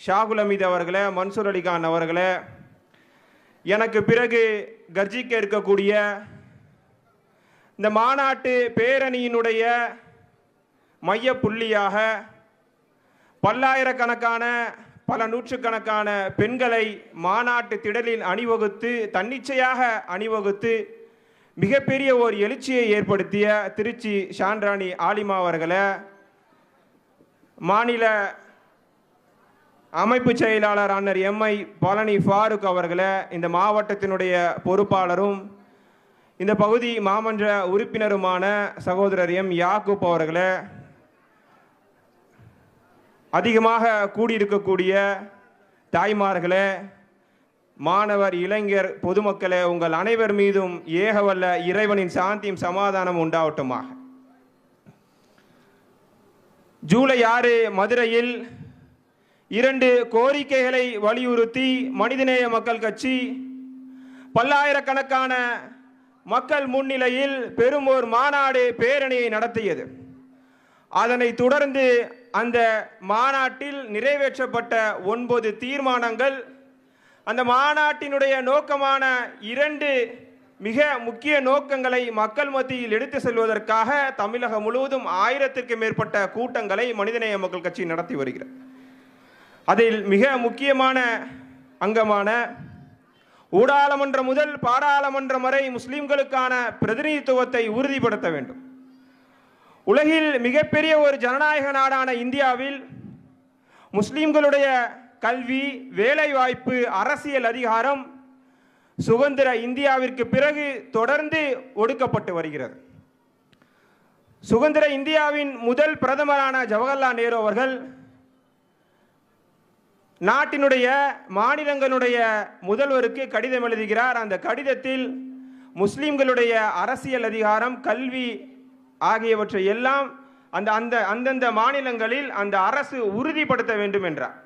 ஷாகுல் அமீத் அவர்களே மன்சூர் அலிகான் அவர்களே எனக்கு பிறகு கர்ஜிக்க இருக்கக்கூடிய இந்த மாநாட்டு பேரணியினுடைய மைய புள்ளியாக பல்லாயிரக்கணக்கான பல நூற்றுக்கணக்கான பெண்களை மாநாட்டு திடலில் அணிவகுத்து தன்னிச்சையாக அணிவகுத்து மிகப்பெரிய ஒரு எழுச்சியை ஏற்படுத்திய திருச்சி ஷான்ராணி ஆலிமா அவர்களை மாநில அமைப்பு செயலாளர் அண்ணர் எம்ஐ பழனி ஃபாரூக் அவர்களை இந்த மாவட்டத்தினுடைய பொறுப்பாளரும் இந்த பகுதி மாமன்ற உறுப்பினருமான சகோதரர் எம். யாக்கூப் அவர்களை அதிகமாக கூடியிருக்கக்கூடிய தாய்மார்களே மாணவர் இளைஞர் பொதுமக்களே உங்கள் அனைவர் மீதும் ஏகவல்ல இறைவனின் சாந்தியும் சமாதானம் உண்டாவட்டுமாக ஜூலை ஆறு மதுரையில் இரண்டு கோரிக்கைகளை வலியுறுத்தி மனிதநேய மக்கள் கட்சி பல்லாயிரக்கணக்கான மக்கள் முன்னிலையில் பெரும் ஒரு மாநாடு பேரணியை நடத்தியது. அதனை தொடர்ந்து அந்த மாநாட்டில் நிறைவேற்றப்பட்ட ஒன்பது தீர்மானங்கள் அந்த மாநாட்டினுடைய நோக்கமான இரண்டு மிக முக்கிய நோக்கங்களை மக்கள் மத்தியில் எடுத்து செல்வதற்காக தமிழகம் முழுவதும் ஆயிரத்திற்கு மேற்பட்ட கூட்டங்களை மனிதநேய மக்கள் கட்சி நடத்தி வருகிறது. அதில் மிக முக்கியமான அங்கமான ஊடாளமன்றம் முதல் பாராளுமன்றம் வரை முஸ்லிம்களுக்கான பிரதிநிதித்துவத்தை உறுதிப்படுத்த வேண்டும். உலகில் மிகப்பெரிய ஒரு ஜனநாயக நாடான இந்தியாவில் முஸ்லிம்களுடைய கல்வி வேலைவாய்ப்பு அரசியல் அதிகாரம் சுதந்திர இந்தியாவிற்கு பிறகு தொடர்ந்து ஒடுக்கப்பட்டு வருகிறது. சுதந்திர இந்தியாவின் முதல் பிரதமரான ஜவஹர்லால் நேரு அவர்கள் நாட்டினுடைய மாநிலங்களுடைய முதல்வருக்கு கடிதம் எழுதுகிறார். அந்த கடிதத்தில் முஸ்லிம்களுடைய அரசியல் அதிகாரம் கல்வி ஆகியவற்றை எல்லாம் அந்த அந்த அந்தந்த மாநிலங்களில் அந்த அரசு உறுதிப்படுத்த வேண்டும் என்றார்.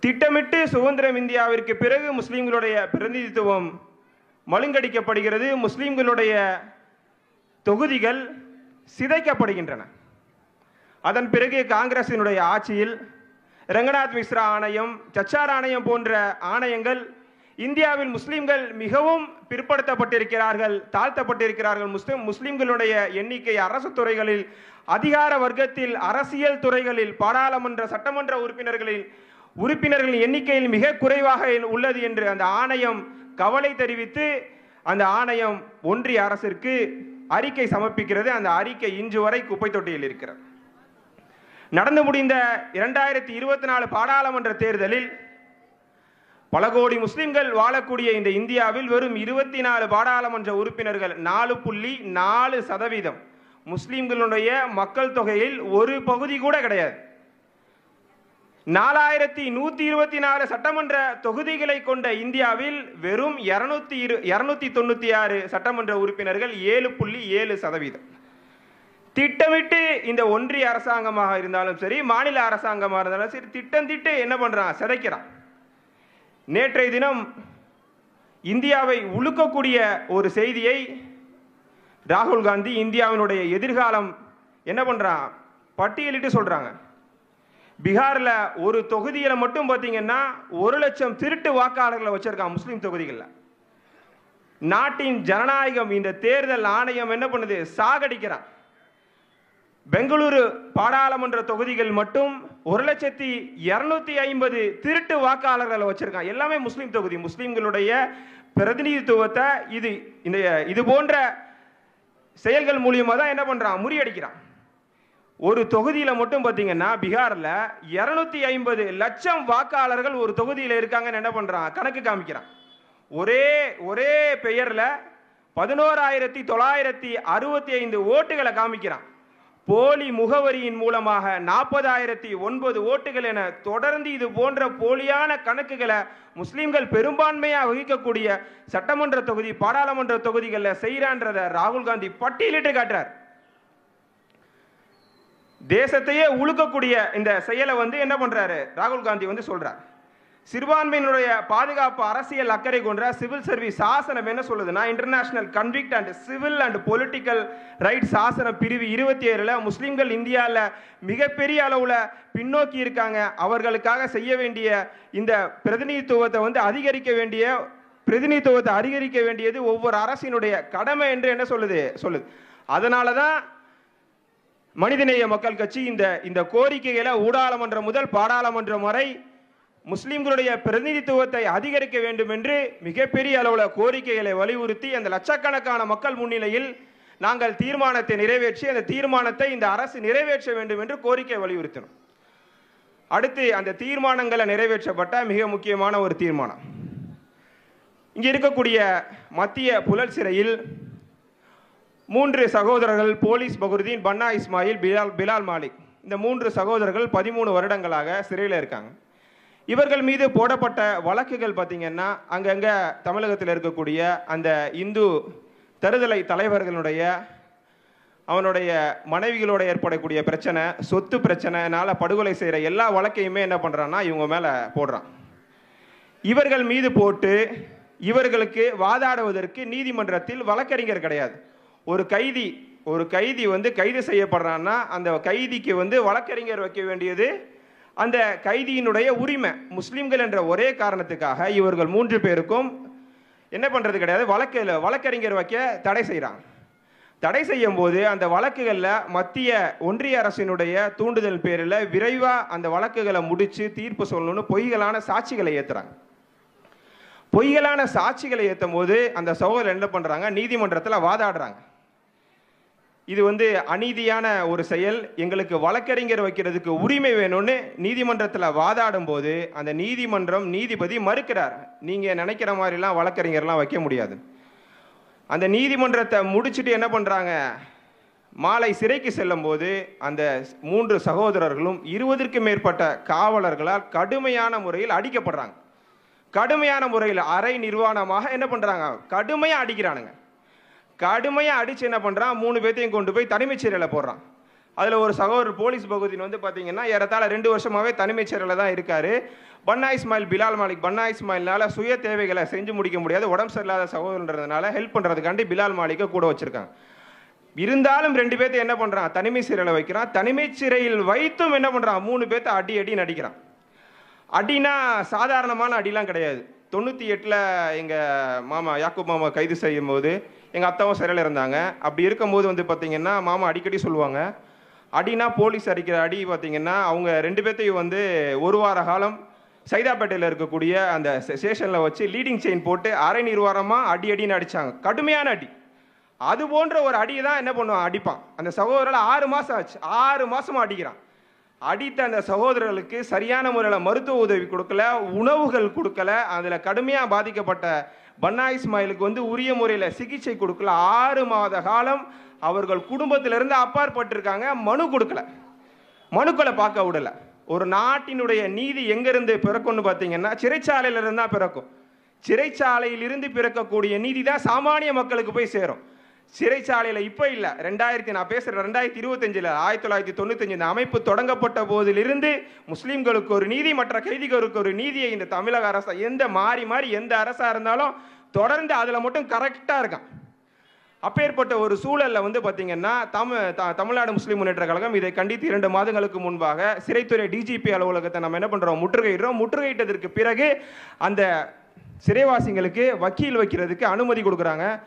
திட்டமிட்டு சுதந்திரம் இந்தியாவிற்கு பிறகு முஸ்லிம்களுடைய பிரதிநிதித்துவம் மழுங்கடிக்கப்படுகிறது. முஸ்லிம்களுடைய தொகுதிகள் சிதைக்கப்படுகின்றன. அதன் பிறகு காங்கிரசினுடைய ஆட்சியில் ரங்கநாத் மிஸ்ரா ஆணையம் சச்சார் ஆணையம் போன்ற ஆணையங்கள் இந்தியாவில் முஸ்லீம்கள் மிகவும் பிற்படுத்தப்பட்டிருக்கிறார்கள் தாழ்த்தப்பட்டிருக்கிறார்கள். முஸ்லிம் முஸ்லிம்களுடைய எண்ணிக்கை அரசு துறைகளில் அதிகார வர்க்கத்தில் அரசியல் துறைகளில் பாராளுமன்ற சட்டமன்ற உறுப்பினர்களில் உறுப்பினர்களின் எண்ணிக்கையில் மிக குறைவாக உள்ளது என்று அந்த ஆணையம் கவலை தெரிவித்து அந்த ஆணையம் ஒன்றிய அரசிற்கு அறிக்கை சமர்ப்பிக்கிறது. அந்த அறிக்கை இன்று வரை குப்பை தொட்டியில் இருக்கிறது. நடந்து முடிந்த இரண்டாயிரத்தி இருபத்தி நாலு பாராளுமன்ற தேர்தலில் பல கோடி முஸ்லிம்கள் வாழக்கூடிய இந்த இந்தியாவில் வெறும் இருபத்தி நாலு பாராளுமன்ற உறுப்பினர்கள் நாலு புள்ளி நாலு சதவீதம். முஸ்லிம்களுடைய மக்கள் தொகையில் ஒரு பகுதி கூட கிடையாது. நாலாயிரத்தி நூற்றி இருபத்தி நாலு சட்டமன்ற தொகுதிகளை கொண்ட இந்தியாவில் வெறும் இருநூத்தி இரு இரநூத்தி தொண்ணூற்றி ஆறு சட்டமன்ற உறுப்பினர்கள் ஏழு புள்ளி ஏழு சதவீதம். திட்டமிட்டு இந்த ஒன்றிய அரசாங்கமாக இருந்தாலும் சரி மாநில அரசாங்கமாக இருந்தாலும் சரி திட்டம் திட்டு என்ன பண்ணுறான் சிதைக்கிறான். நேற்றைய தினம் இந்தியாவை உழுக்கக்கூடிய ஒரு செய்தியை ராகுல் காந்தி இந்தியாவினுடைய எதிர்காலம் என்ன பண்ணுறான் பட்டியலிட்டு சொல்கிறாங்க பீகாரில் ஒரு தொகுதியில் மட்டும் பார்த்தீங்கன்னா ஒரு லட்சம் திருட்டு வாக்காளர்களை வச்சுருக்கான் முஸ்லீம் தொகுதிகளில். நாட்டின் ஜனநாயகம் இந்த தேர்தல் ஆணையம் என்ன பண்ணுது? சாகடிக்கிறான். பெங்களூரு பாராளுமன்ற தொகுதிகள் மட்டும் ஒரு லட்சத்தி இரநூத்தி ஐம்பது திருட்டு வாக்காளர்களை வச்சிருக்கான் எல்லாமே முஸ்லீம் தொகுதி. முஸ்லீம்களுடைய பிரதிநிதித்துவத்தை இது இந்த இது போன்ற செயல்கள் மூலியமாக தான் என்ன பண்ணுறான் முறியடிக்கிறான். ஒரு தொகுதியில் மட்டும் பார்த்தீங்கன்னா பீகாரில் இரநூத்தி ஐம்பது லட்சம் வாக்காளர்கள் ஒரு தொகுதியில் இருக்காங்கன்னு என்ன பண்ணுறான் கணக்கு காமிக்கிறான். ஒரே ஒரே பெயரில் பதினோராயிரத்தி தொள்ளாயிரத்தி அறுபத்தி ஐந்து ஓட்டுகளை காமிக்கிறான். போலி முகவரியின் மூலமாக நாற்பதாயிரத்தி ஒன்பது ஓட்டுகள் என தொடர்ந்து இது போன்ற போலியான கணக்குகளை முஸ்லீம்கள் பெரும்பான்மையாக வகிக்கக்கூடிய சட்டமன்ற தொகுதி பாராளுமன்ற தொகுதிகளில் செய்கிறான்றத ராகுல் காந்தி பட்டியலிட்டு காட்டுறார். தேசத்தையே உழுக்கக்கூடிய இந்த செயலை வந்து என்ன பண்றாரு? ராகுல் காந்தி வந்து சொல்றார். சிறுபான்மையினுடைய பாதுகாப்பு அரசியல் அக்கறை கொண்ட சிவில் சர்வீஸ் சாசனம் என்ன சொல்லுதுன்னா international convict and civil and political rights சாசனம் பிரிவு இருபத்தி ஏழில் முஸ்லீம்கள் இந்தியாவில் மிகப்பெரிய அளவில் பின்னோக்கி இருக்காங்க. அவர்களுக்காக செய்ய வேண்டிய இந்த பிரதிநிதித்துவத்தை வந்து அதிகரிக்க வேண்டிய பிரதிநிதித்துவத்தை அதிகரிக்க வேண்டியது ஒவ்வொரு அரசினுடைய கடமை என்று என்ன சொல்லுது? சொல்லுது. அதனால தான் மனிதநேய மக்கள் கட்சி இந்த இந்த கோரிக்கைகளை ஊடாளுமன்றம் முதல் பாராளுமன்றம் வரை முஸ்லிம்களுடைய பிரதிநிதித்துவத்தை அதிகரிக்க வேண்டும் என்று மிகப்பெரிய அளவில் கோரிக்கைகளை வலியுறுத்தி அந்த லட்சக்கணக்கான மக்கள் முன்னிலையில் நாங்கள் தீர்மானத்தை நிறைவேற்றி அந்த தீர்மானத்தை இந்த அரசு நிறைவேற்ற வேண்டும் என்று கோரிக்கை வலியுறுத்தினோம். அடுத்து அந்த தீர்மானங்களை நிறைவேற்றப்பட்ட மிக முக்கியமான ஒரு தீர்மானம். இங்கே இருக்கக்கூடிய மத்திய புழல் சிறையில் மூன்று சகோதரர்கள் போலீஸ் பகுருதீன் பன்னா இஸ்மாயில் பிலால் பிலால் மாலிக். இந்த மூன்று சகோதரர்கள் பதிமூணு வருடங்களாக சிறையில் இருக்காங்க. இவர்கள் மீது போடப்பட்ட வழக்குகள் பார்த்தீங்கன்னா அங்கங்கே தமிழகத்தில் இருக்கக்கூடிய அந்த இந்து தருதலை தலைவர்களுடைய அவனுடைய மனைவிகளோட ஏற்படக்கூடிய பிரச்சனை சொத்து பிரச்சனைனால படுகொலை செய்கிற எல்லா வழக்கையுமே என்ன பண்ணுறான்னா இவங்க மேலே போடுறான். இவர்கள் மீது போட்டு இவர்களுக்கு வாதாடுவதற்கு நீதிமன்றத்தில் வழக்கறிஞர் கிடையாது. ஒரு கைதி ஒரு கைதி வந்து கைது செய்யப்படுறான்னா அந்த கைதிக்கு வந்து வழக்கறிஞர் வைக்க வேண்டியது அந்த கைதியினுடைய உரிமை முஸ்லீம்கள் என்ற ஒரே காரணத்துக்காக இவர்கள் மூன்று பேருக்கும் என்ன பண்ணுறது கிடையாது வழக்கில் வழக்கறிஞர் வைக்க தடை செய்கிறாங்க தடை செய்யும் போது அந்த வழக்குகளில் மத்திய ஒன்றிய அரசினுடைய தூண்டுதல் பேரில் விரைவாக அந்த வழக்குகளை முடித்து தீர்ப்பு சொல்லணும்னு பொய்களான சாட்சிகளை ஏற்றுறாங்க பொய்களான சாட்சிகளை ஏற்றும் போது அந்த சகோதரர் என்ன பண்ணுறாங்க நீதிமன்றத்தில் வாதாடுறாங்க. இது வந்து அநீதியான ஒரு செயல். எங்களுக்கு வழக்கறிஞர் வைக்கிறதுக்கு உரிமை வேணும்னு நீதிமன்றத்தில் வாதாடும் போது அந்த நீதிமன்றம் நீதிபதி மறுக்கிறார். நீங்கள் நினைக்கிற மாதிரிலாம் வழக்கறிஞர்லாம் வைக்க முடியாது. அந்த நீதிமன்றத்தை முடிச்சுட்டு என்ன பண்ணுறாங்க மாலை சிறைக்கு செல்லும் போது அந்த மூன்று சகோதரர்களும் இருபதற்கு மேற்பட்ட காவலர்களால் கடுமையான முறையில் அடிக்கப்படுறாங்க. கடுமையான முறையில் அரை நிர்வாணமாக என்ன பண்ணுறாங்க கடுமையாக அடிக்கிறானுங்க. கடுமையாக அடித்து என்ன பண்ணுறான் மூணு பேர்த்தையும் கொண்டு போய் தனிமைச் சிறையில் போடுறான். அதில் ஒரு சகோதரர் போலீஸ் பகுதியின் வந்து பார்த்தீங்கன்னா ஏறத்தாழ ரெண்டு வருஷமாகவே தனிமைச் சிறையில் தான் இருக்கார். பன்னா இஸ்மாயில் பிலால் மாலிக் பன்னா இஸ்மாயில்னால சுய தேவைகளை செஞ்சு முடிக்க முடியாது உடம்பு சரியில்லாத சகோதரன்றதுனால ஹெல்ப் பண்ணுறதுக்காண்டி பிலால் மாலிக்கை கூட வச்சுருக்காங்க. இருந்தாலும் ரெண்டு பேர்த்த என்ன பண்ணுறான் தனிமை சிறையில் வைக்கிறான். தனிமை சிறையில் வைத்தும் என்ன பண்ணுறான் மூணு பேர்த்த அடி அடி நடிக்கிறான். அடினா சாதாரணமான அடிலாம் கிடையாது. தொண்ணூற்றி எட்டில் எங்கள் மாமா யாக்கூப் மாமா கைது செய்யும் போது எங்கள் அத்தாவும் சிறையில் இருந்தாங்க. அப்படி இருக்கும்போது வந்து பார்த்தீங்கன்னா மாமா அடிக்கடி சொல்லுவாங்க. அடினா போலீஸ் அடிக்கிற அடி பார்த்தீங்கன்னா அவங்க ரெண்டு பேர்த்தையும் வந்து ஒரு வார காலம் சைதாப்பேட்டையில் இருக்கக்கூடிய அந்த ஸ்டேஷனில் வச்சு லீடிங் செயின் போட்டு அரை நிர்வாரமாக அடி அடின்னு அடித்தாங்க கடுமையான அடி. அது போன்ற ஒரு அடியை தான் என்ன பண்ணுவான்? அடிப்பான். அந்த சகோதரர்கள் ஆறு மாதம் ஆச்சு. ஆறு மாதமாக அடிக்கிறான். அடித்த அந்த சகோதரர்களுக்கு சரியான முறையில் மருத்துவ உதவி கொடுக்கல உணவுகள் கொடுக்கல அதில் கடுமையாக பாதிக்கப்பட்ட பன்னா இஸ்மாயிலுக்கு வந்து உரிய முறையில் சிகிச்சை கொடுக்கல. ஆறு மாத காலம் அவர்கள் குடும்பத்திலிருந்து அப்பாற்பட்டிருக்காங்க. மனு கொடுக்கல. மனுக்களை பார்க்க விடல. ஒரு நாட்டினுடைய நீதி எங்கேருந்து பிறக்கும்னு பார்த்தீங்கன்னா சிறைச்சாலையிலிருந்து தான் பிறக்கும். சிறைச்சாலையிலிருந்து பிறக்கக்கூடிய நீதி தான் சாமானிய மக்களுக்கு போய் சேரும். சிறைச்சாலையில் இப்போ இல்லை. ரெண்டாயிரத்தி நான் பேசுகிறேன் ரெண்டாயிரத்தி இருபத்தஞ்சில் ஆயிரத்தி தொள்ளாயிரத்தி தொண்ணூத்தஞ்சு இந்த அமைப்பு தொடங்கப்பட்ட போதிலிருந்து முஸ்லீம்களுக்கு ஒரு நீதி மற்ற கைதிகளுக்கு ஒரு நீதியை இந்த தமிழக அரசு எந்த மாறி மாறி எந்த அரசாக இருந்தாலும் தொடர்ந்து அதில் மட்டும் கரெக்டாக இருக்கான். அப்பேற்பட்ட ஒரு சூழலில் வந்து பார்த்தீங்கன்னா தமிழ் த- தமிழ்நாடு முஸ்லீம் முன்னேற்ற கழகம் இதை கண்டித்து இரண்டு மாதங்களுக்கு முன்பாக சிறைத்துறை டிஜிபி அலுவலகத்தை நம்ம என்ன பண்ணுறோம் முற்றுகையிடுறோம். முற்றுகையிட்டதற்கு பிறகு அந்த சிறைவாசிங்களுக்கு வக்கீல் வைக்கிறதுக்கு அனுமதி கொடுக்குறாங்க.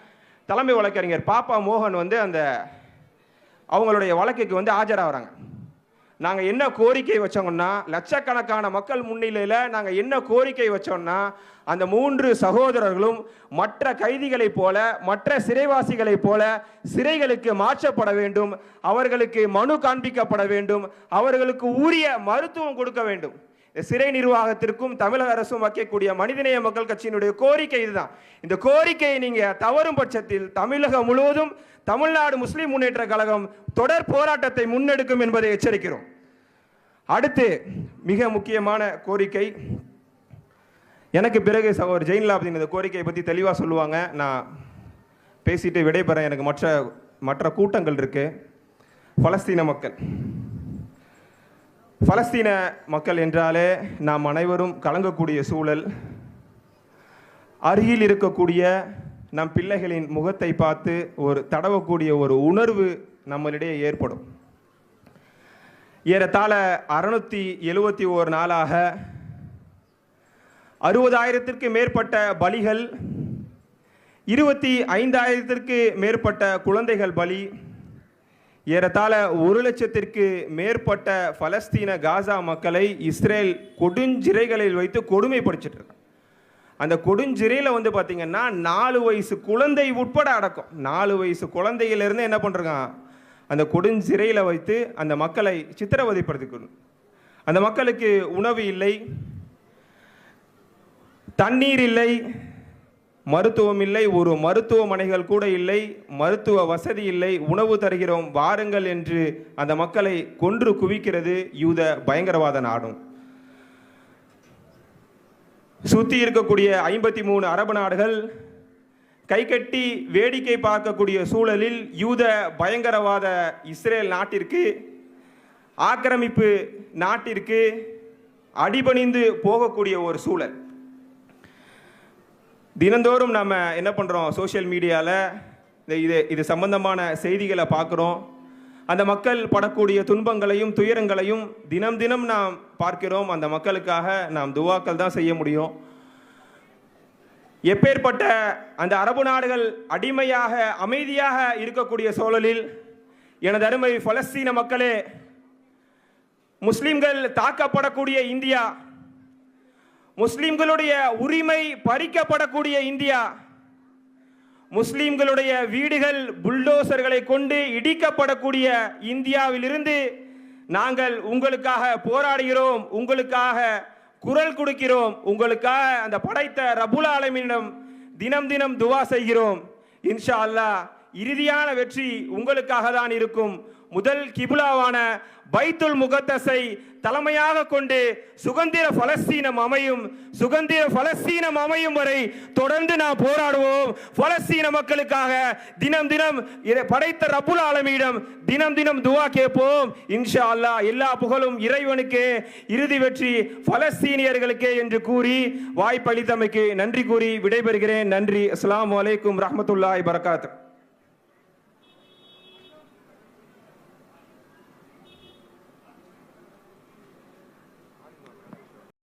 தலைமை வழக்கறிஞர் பாப்பா மோகன் வந்து அந்த அவங்களுடைய வழக்குக்கு வந்து ஆஜராகிறாங்க. நாங்கள் என்ன கோரிக்கை வச்சோம்னா லட்சக்கணக்கான மக்கள் முன்னிலையில் நாங்கள் என்ன கோரிக்கை வச்சோம்னா அந்த மூன்று சகோதரர்களும் மற்ற கைதிகளைப் போல மற்ற சிறைவாசிகளைப் போல சிறைகளுக்கு மாற்றப்பட வேண்டும் அவர்களுக்கு மனு காண்பிக்கப்பட வேண்டும் அவர்களுக்கு உரிய மருத்துவம் கொடுக்க வேண்டும். சிறை நிர்வாகத்திற்கும் தமிழக அரசும் வைக்கக்கூடிய மனிதநேய மக்கள் கட்சியினுடைய கோரிக்கை இதுதான். இந்த கோரிக்கையை நீங்கள் தவறும் பட்சத்தில் தமிழகம் முழுவதும் தமிழ்நாடு முஸ்லீம் முன்னேற்ற கழகம் தொடர் போராட்டத்தை முன்னெடுக்கும் என்பதை எச்சரிக்கிறோம். அடுத்து மிக முக்கியமான கோரிக்கை. எனக்கு பிறகு சகோதர் ஜெயின்லாபதின் இந்த கோரிக்கையை பற்றி தெளிவாக சொல்லுவாங்க. நான் பேசிட்டு விடைபெறேன். எனக்கு மற்ற மற்ற கூட்டங்கள் இருக்குது பலஸ்தீன மக்கள். பலஸ்தீன மக்கள் என்றாலே நாம் அனைவரும் கலங்கக்கூடிய சூழல் அருகில் இருக்கக்கூடிய நம் பிள்ளைகளின் முகத்தை பார்த்து ஒரு தடவக்கூடிய ஒரு உணர்வு நம்மளிடையே ஏற்படும். ஏறத்தாழ அறுநூத்தி எழுவத்தி ஓர் நாளாக அறுபதாயிரத்திற்கு மேற்பட்ட பலிகள் இருபத்தி ஐந்தாயிரத்திற்கு மேற்பட்ட குழந்தைகள் பலி ஏறத்தாழ ஒரு லட்சத்திற்கு மேற்பட்ட பலஸ்தீன காசா மக்களை இஸ்ரேல் கொடுஞ்சிறைகளில் வைத்து கொடுமைப்படுத்திட்டு இருக்காங்க. அந்த கொடுஞ்சிறையில் வந்து பார்த்தீங்கன்னா நாலு வயசு குழந்தை உட்பட அடக்கம். நாலு வயசு குழந்தையிலிருந்து என்ன பண்ணுறாங்க அந்த கொடுஞ்சிறையில் வைத்து அந்த மக்களை சித்திரவதைப்படுத்திக்கணும். அந்த மக்களுக்கு உணவு இல்லை தண்ணீர் இல்லை மருத்துவம் இல்லை ஒரு மருத்துவமனைகள் கூட இல்லை மருத்துவ வசதி இல்லை உணவு தருகிறோம் வாருங்கள் என்று அந்த மக்களை கொன்று குவிக்கிறது யூத பயங்கரவாத நாடும். சுற்றி இருக்கக்கூடிய ஐம்பத்தி மூணு அரபு நாடுகள் கை கட்டி வேடிக்கை பார்க்கக்கூடிய சூழலில் யூத பயங்கரவாத இஸ்ரேல் நாட்டிற்கு ஆக்கிரமிப்பு நாட்டிற்கு அடிபணிந்து போகக்கூடிய ஒரு சூழல். தினந்தோறும் நம்ம என்ன பண்ணுறோம் சோஷியல் மீடியாவில் இந்த இது இது சம்பந்தமான செய்திகளை பார்க்குறோம். அந்த மக்கள் படக்கூடிய துன்பங்களையும் துயரங்களையும் தினம் தினம் நாம் பார்க்கிறோம். அந்த மக்களுக்காக நாம் துவாக்கள் தான் செய்ய முடியும். எப்பேற்பட்ட அந்த அரபு நாடுகள் அடிமையாக அமைதியாக இருக்கக்கூடிய சூழலில் எனது அருமை பலஸ்தீன மக்களே முஸ்லிம்கள் தாக்கப்படக்கூடிய இந்தியா முஸ்லிம்களுடைய உரிமை பறிக்கப்படக்கூடிய இந்தியா. முஸ்லிம்களுடைய வீடுகள் புல்டோசர்களை கொண்டு இடிக்கப்படக்கூடிய இந்தியாவிலிருந்து நாங்கள் உங்களுக்காக போராடுகிறோம் உங்களுக்காக குரல் கொடுக்கிறோம் உங்களுக்காக அந்த படைத்த ரபுல் அலமினிடம் தினம் தினம் துவா செய்கிறோம். இன்ஷா அல்லாஹ் இறுதியான வெற்றி உங்களுக்காக தான் இருக்கும். முதல் கிபுலாவான பைத்துல் முகத்தஸை தலைமையாக கொண்டு சுதந்திர பலஸ்தீனம் அமையும். சுதந்திர பலஸ்தீனம் அமையும் வரை தொடர்ந்து நாம் போராடுவோம். பலஸ்தீன மக்களுக்காக தினம் தினம் இதை படைத்த ரபுல் ஆலமியிடம் தினம் தினம் துவா கேட்போம். இன்ஷா அல்லாஹ் எல்லா புகழும் இறைவனுக்கே இறுதி வெற்றி பலஸ்தீனியர்களுக்கே என்று கூறி வாய்ப்பளித்தமைக்கு நன்றி கூறி விடைபெறுகிறேன். நன்றி. அஸ்லாம் வலைக்கும் ரஹமத்துல்லாய் பரகாத்து